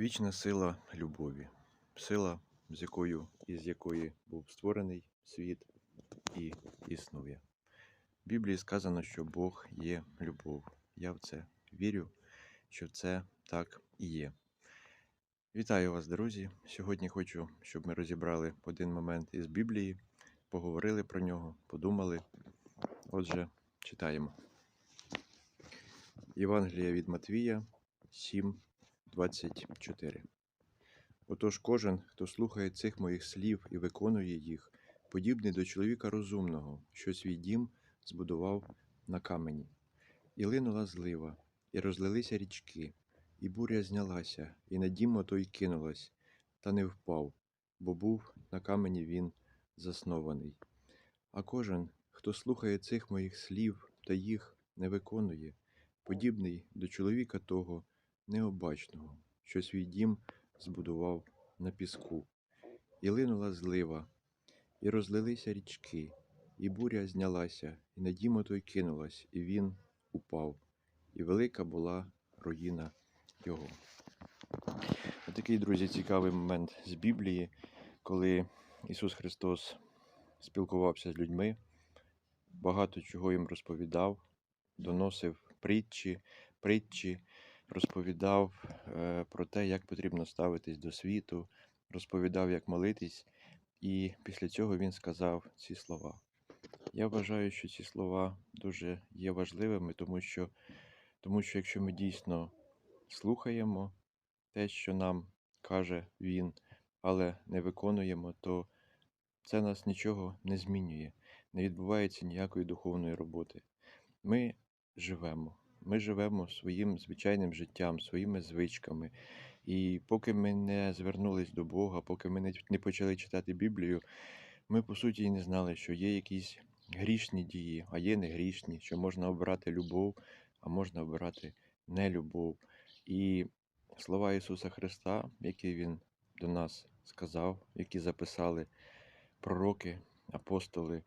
Вічна сила любові, сила, з якою із якої був створений світ і існує. В Біблії сказано, що Бог є любов. Я в це вірю, що це так і є. Вітаю вас, друзі! Сьогодні хочу, щоб ми розібрали один момент із Біблії, поговорили про нього, подумали. Отже, читаємо. Євангелія від Матвія 7, 24. Отож кожен, хто слухає цих моїх слів і виконує їх, подібний до чоловіка розумного, що свій дім збудував на камені. І линула злива, і розлилися річки, і буря знялася, і на дім отой кинулась, та не впав, бо був на камені він заснований. А кожен, хто слухає цих моїх слів та їх не виконує, подібний до чоловіка того необачного, що свій дім збудував на піску. І линула злива, і розлилися річки, і буря знялася, і на дім отой кинулась, і він упав, і велика була руїна його. Такий, друзі, цікавий момент з Біблії, коли Ісус Христос спілкувався з людьми, багато чого їм розповідав, доносив притчі, притчі, розповідав е, про те, як потрібно ставитись до світу, розповідав, як молитись, і після цього він сказав ці слова. Я вважаю, що ці слова дуже є важливими, тому що, тому що якщо ми дійсно слухаємо те, що нам каже Він, але не виконуємо, то це нас нічого не змінює, не відбувається ніякої духовної роботи. Ми живемо, ми живемо своїм звичайним життям, своїми звичками. І поки ми не звернулись до Бога, поки ми не- не почали читати Біблію, ми по суті не знали, що є якісь грішні дії, а є негрішні, що можна обирати любов, а можна обирати нелюбов. І слова Ісуса Христа, які Він до нас сказав, які записали пророки, апостоли,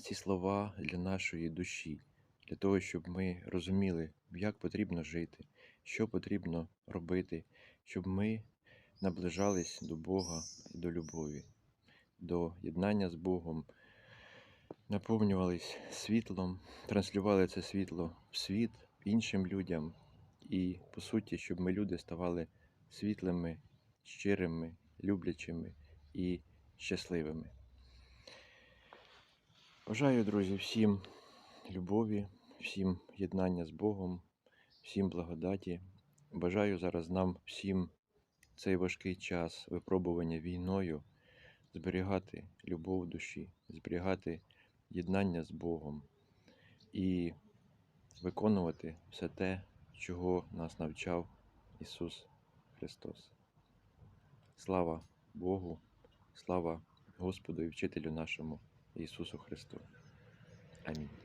ці слова для нашої душі, для того, щоб ми розуміли, як потрібно жити, що потрібно робити, щоб ми наближались до Бога і до любові, до єднання з Богом, наповнювались світлом, транслювали це світло в світ іншим людям. І, по суті, щоб ми люди ставали світлими, щирими, люблячими і щасливими. Бажаю, друзі, всім любові, всім єднання з Богом, всім благодаті. Бажаю зараз нам всім цей важкий час випробування війною зберігати любов душі, зберігати єднання з Богом і виконувати все те, чого нас навчав Ісус Христос. Слава Богу, слава Господу і вчителю нашому Ісусу Христу. Амінь.